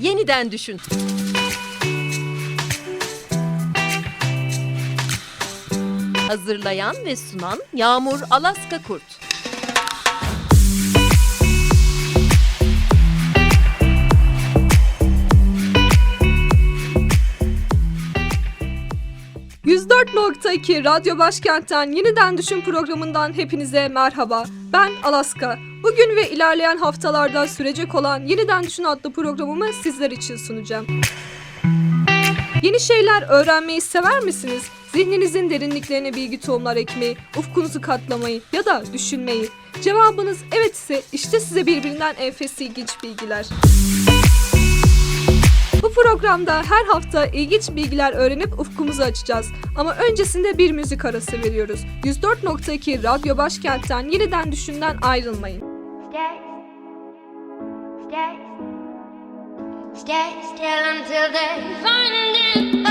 Yeniden düşün. Hazırlayan ve sunan Yağmur Alaska Kurt. ...104.2 Radyo Başkent'ten Yeniden Düşün programından hepinize merhaba. Ben Alaska. Bugün ve ilerleyen haftalarda sürecek olan Yeniden Düşün adlı programımı sizler için sunacağım. Yeni şeyler öğrenmeyi sever misiniz? Zihninizin derinliklerine bilgi tohumlar ekmeyi, ufkunuzu katlamayı ya da düşünmeyi. Cevabınız evet ise işte size birbirinden enfes ilginç bilgiler. Bu programda her hafta ilginç bilgiler öğrenip ufkumuzu açacağız. Ama öncesinde bir müzik arası veriyoruz. 104.2 Radyo Başkent'ten yeniden düşünden ayrılmayın. Stay, stay, stay still until they find it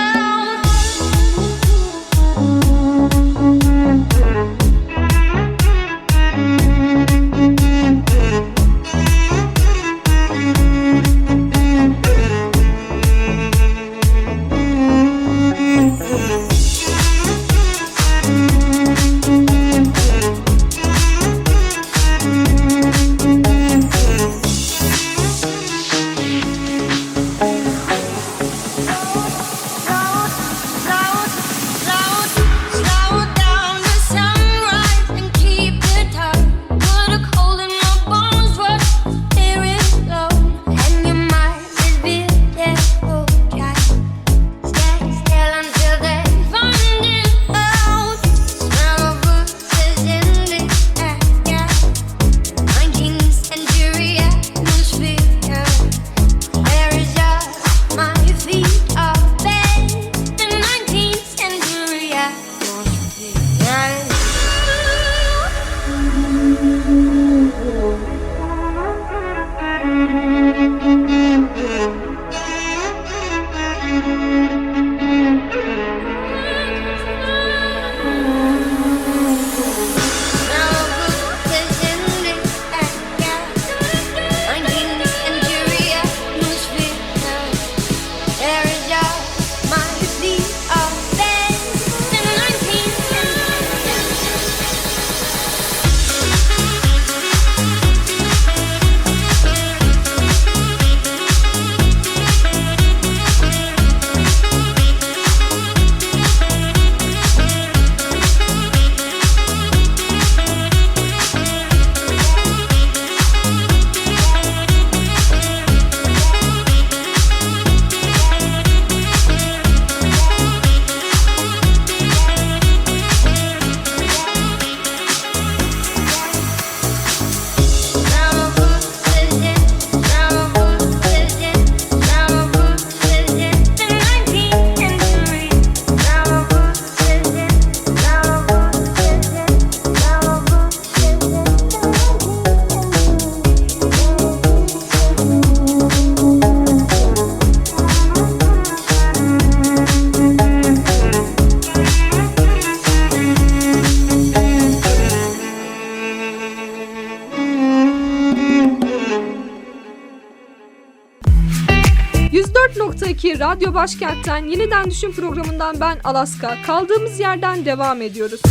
...104.2 Radyo Başkent'ten Yeniden Düşün programından ben Alaska. Kaldığımız yerden devam ediyoruz.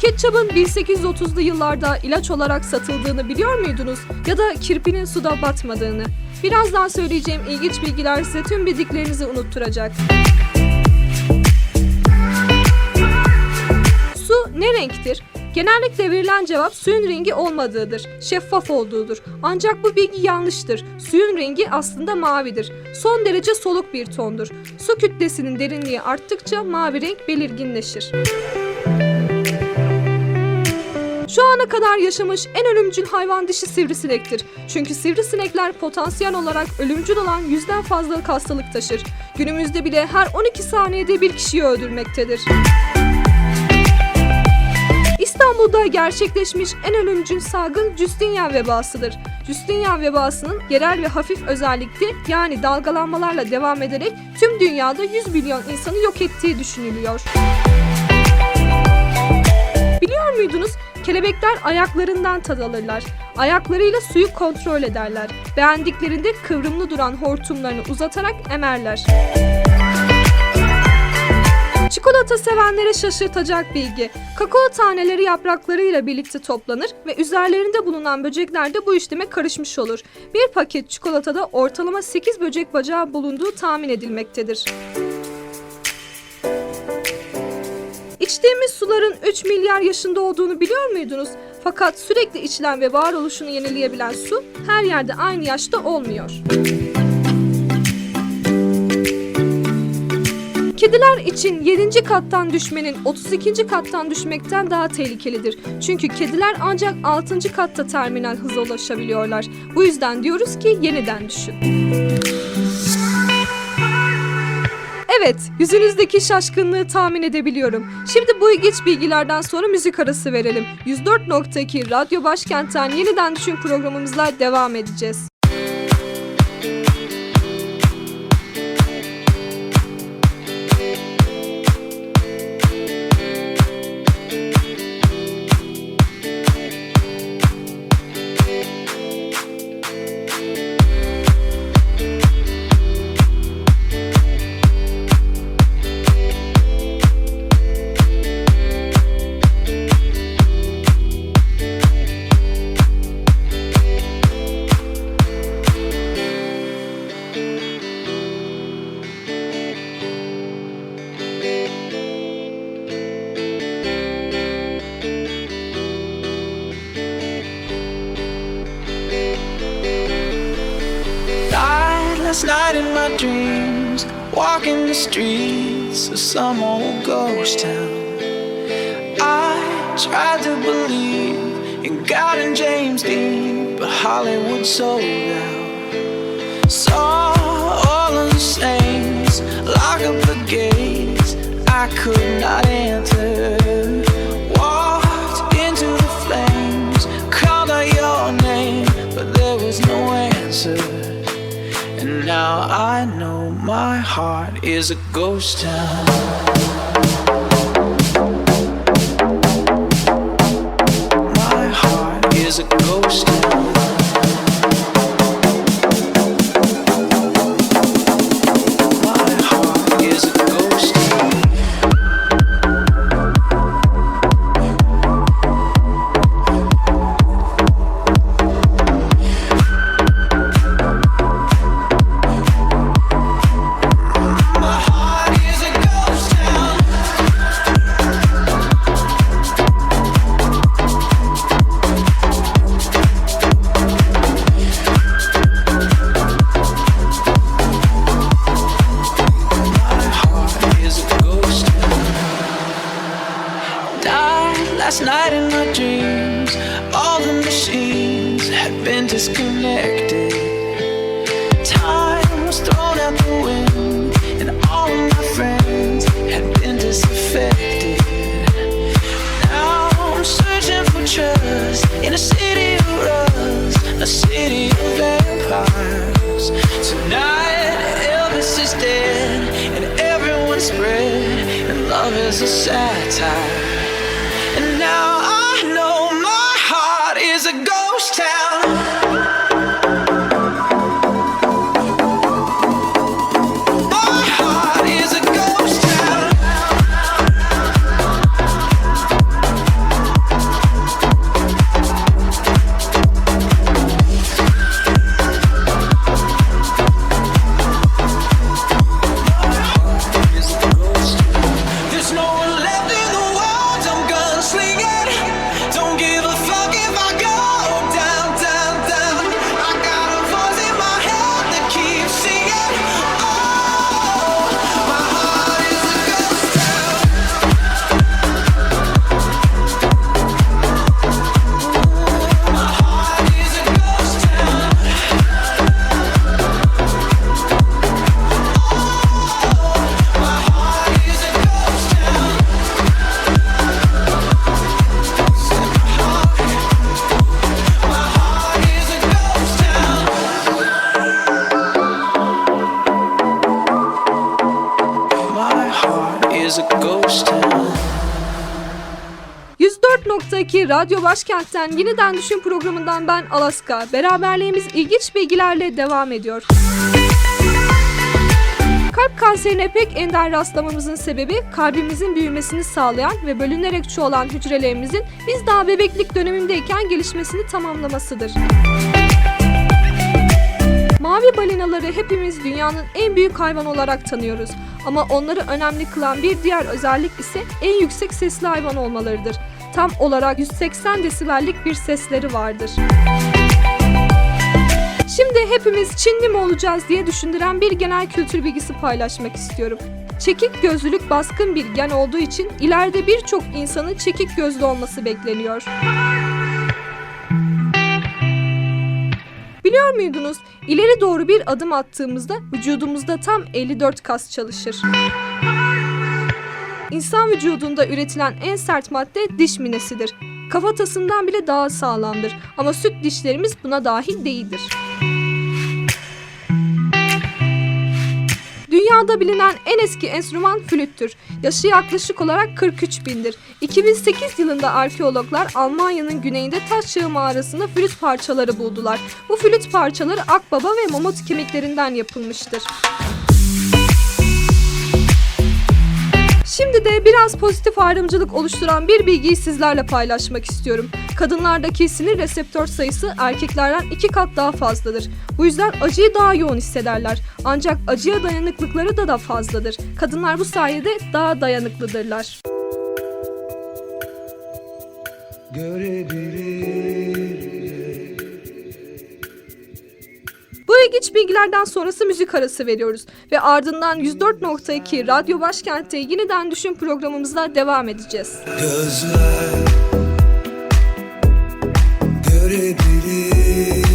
Ketçapın 1830'lu yıllarda ilaç olarak satıldığını biliyor muydunuz? Ya da kirpinin suda batmadığını? Birazdan söyleyeceğim ilginç bilgiler size tüm bildiklerinizi unutturacak. Su ne renktir? Genellikle verilen cevap suyun rengi olmadığıdır, şeffaf olduğudur. Ancak bu bilgi yanlıştır. Suyun rengi aslında mavidir. Son derece soluk bir tondur. Su kütlesinin derinliği arttıkça mavi renk belirginleşir. Şu ana kadar yaşamış en ölümcül hayvan dişi sivrisinektir. Çünkü sivrisinekler potansiyel olarak ölümcül olan yüzden fazla hastalık taşır. Günümüzde bile her 12 saniyede bir kişiyi öldürmektedir. İstanbul'da gerçekleşmiş en ölümcül salgın Justinian vebasıdır. Justinian vebasının yerel ve hafif özellikli yani dalgalanmalarla devam ederek tüm dünyada 100 milyon insanı yok ettiği düşünülüyor. Biliyor muydunuz? Kelebekler ayaklarından tad alırlar. Ayaklarıyla suyu kontrol ederler. Beğendiklerinde kıvrımlı duran hortumlarını uzatarak emerler. Çikolata sevenlere şaşırtacak bilgi. Kakao taneleri yapraklarıyla birlikte toplanır ve üzerlerinde bulunan böcekler de bu işleme karışmış olur. Bir paket çikolatada ortalama 8 böcek bacağı bulunduğu tahmin edilmektedir. İçtiğimiz suların 3 milyar yaşında olduğunu biliyor muydunuz? Fakat sürekli içilen ve varoluşunu yenileyebilen su her yerde aynı yaşta olmuyor. Kediler için 7. kattan düşmenin 32. kattan düşmekten daha tehlikelidir. Çünkü kediler ancak 6. katta terminal hıza ulaşabiliyorlar. Bu yüzden diyoruz ki yeniden düşün. Evet, yüzünüzdeki şaşkınlığı tahmin edebiliyorum. Şimdi bu ilginç bilgilerden sonra müzik arası verelim. 104.2 Radyo Başkent'ten Yeniden Düşün programımızla devam edeceğiz. Streets of some old ghost town. I tried to believe in God and James Dean, but Hollywood sold out. Saw all of the saints lock up the gates I could not enter. Heart is a ghost town. Love is a satire. 90.2 Radyo Başkent'ten Yeniden Düşün programından ben Alaska. Beraberliğimiz ilginç bilgilerle devam ediyor. Kalp kanserine pek ender rastlamamızın sebebi kalbimizin büyümesini sağlayan ve bölünerek çoğalan hücrelerimizin biz daha bebeklik dönemindeyken gelişmesini tamamlamasıdır. Mavi balinaları hepimiz dünyanın en büyük hayvan olarak tanıyoruz. Ama onları önemli kılan bir diğer özellik ise en yüksek sesli hayvan olmalarıdır. Tam olarak 180 desibellik bir sesleri vardır. Şimdi hepimiz Çinli mi olacağız diye düşündüren bir genel kültür bilgisi paylaşmak istiyorum. Çekik gözlülük baskın bir gen olduğu için ileride birçok insanın çekik gözlü olması bekleniyor. Biliyor muydunuz? İleri doğru bir adım attığımızda vücudumuzda tam 54 kas çalışır. İnsan vücudunda üretilen en sert madde diş minesidir. Kafatasından bile daha sağlamdır ama süt dişlerimiz buna dahil değildir. Dünyada bilinen en eski enstrüman flüttür. Yaşı yaklaşık olarak 43 bindir. 2008 yılında arkeologlar Almanya'nın güneyinde taş çağı mağarasında flüt parçaları buldular. Bu flüt parçaları akbaba ve mamut kemiklerinden yapılmıştır. Şimdi de biraz pozitif ayrımcılık oluşturan bir bilgiyi sizlerle paylaşmak istiyorum. Kadınlardaki sinir reseptör sayısı erkeklerden iki kat daha fazladır. Bu yüzden acıyı daha yoğun hissederler. Ancak acıya dayanıklıkları da da fazladır. Kadınlar bu sayede daha dayanıklıdırlar. Bu ilginç bilgilerden sonrası müzik arası veriyoruz ve ardından 104.2 Radyo Başkent'te yeniden düşün programımızda devam edeceğiz. Gözler görebilir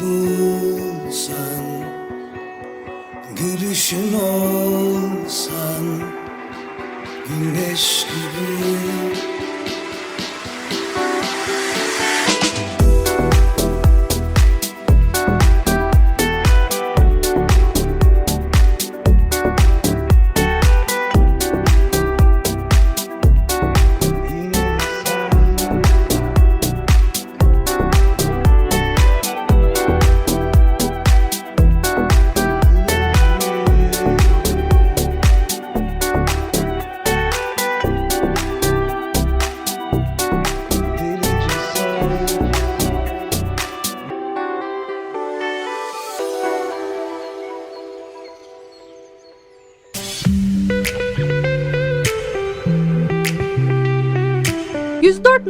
bulsan Gülüşün olsan Güneş gibi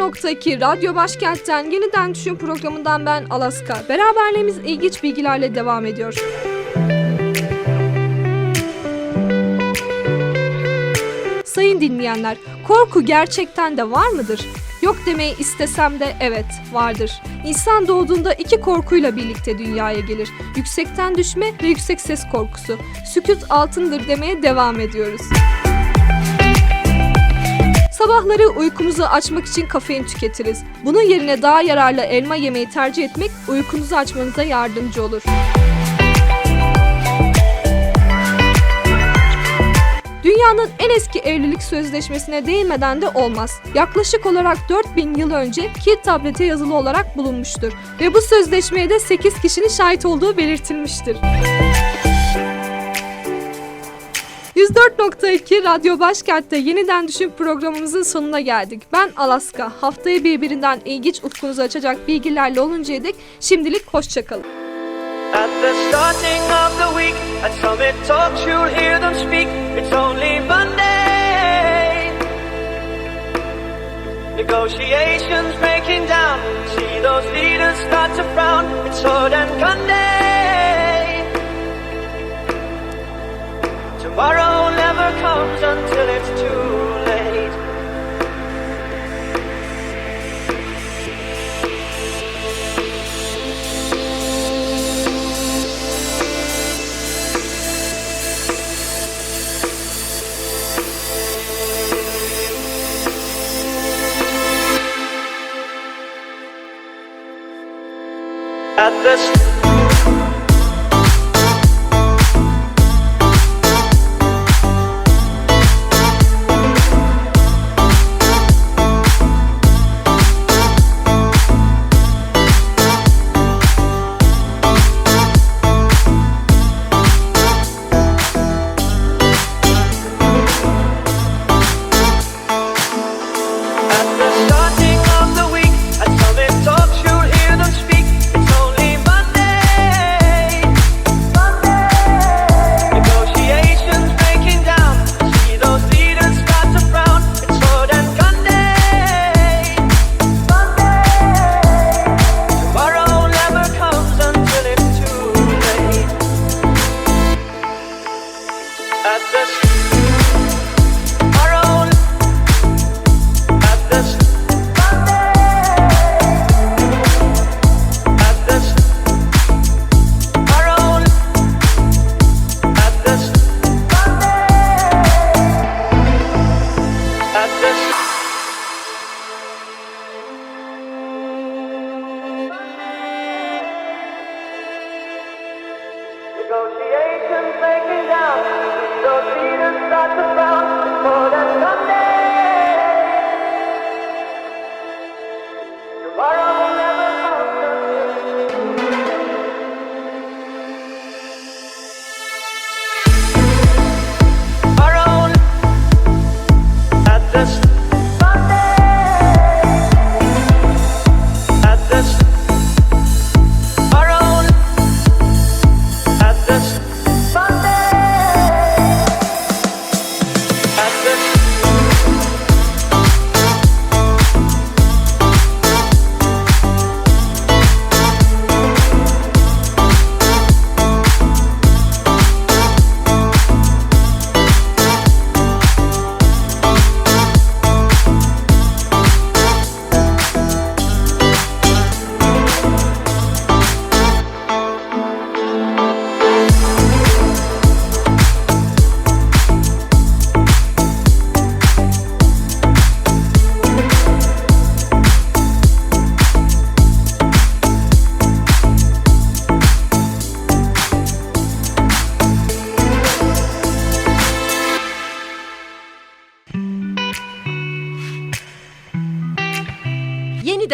104.2 Radyo Başkent'ten Yeniden Düşün programından ben Alaska. Beraberliğimiz ilginç bilgilerle devam ediyor. Sayın dinleyenler, korku gerçekten de var mıdır? Yok demeyi istesem de evet, vardır. İnsan doğduğunda iki korkuyla birlikte dünyaya gelir. Yüksekten düşme ve yüksek ses korkusu. Sükut altındır demeye devam ediyoruz. Sabahları uykumuzu açmak için kafein tüketiriz. Bunun yerine daha yararlı elma yemeyi tercih etmek uykunuzu açmanıza yardımcı olur. Dünyanın en eski evlilik sözleşmesine değinmeden de olmaz. Yaklaşık olarak 4000 yıl önce kil tablete yazılı olarak bulunmuştur ve bu sözleşmeye de 8 kişinin şahit olduğu belirtilmiştir. 104.2 Radyo Başkent'te yeniden düşün programımızın sonuna geldik. Ben Alaska. Haftayı birbirinden ilginç ufkunuzu açacak bilgilerle oluncaya dek şimdilik hoşçakalın. At the starting of the week, at Summit Talks, you'll hear them speak. It's only Monday. Negotiations breaking down. See those leaders start to frown. It's sword and gun Tomorrow never comes until it's too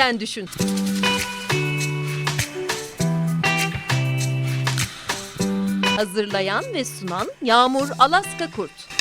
Yeniden düşün. Hazırlayan ve sunan Yağmur Alaska Kurt.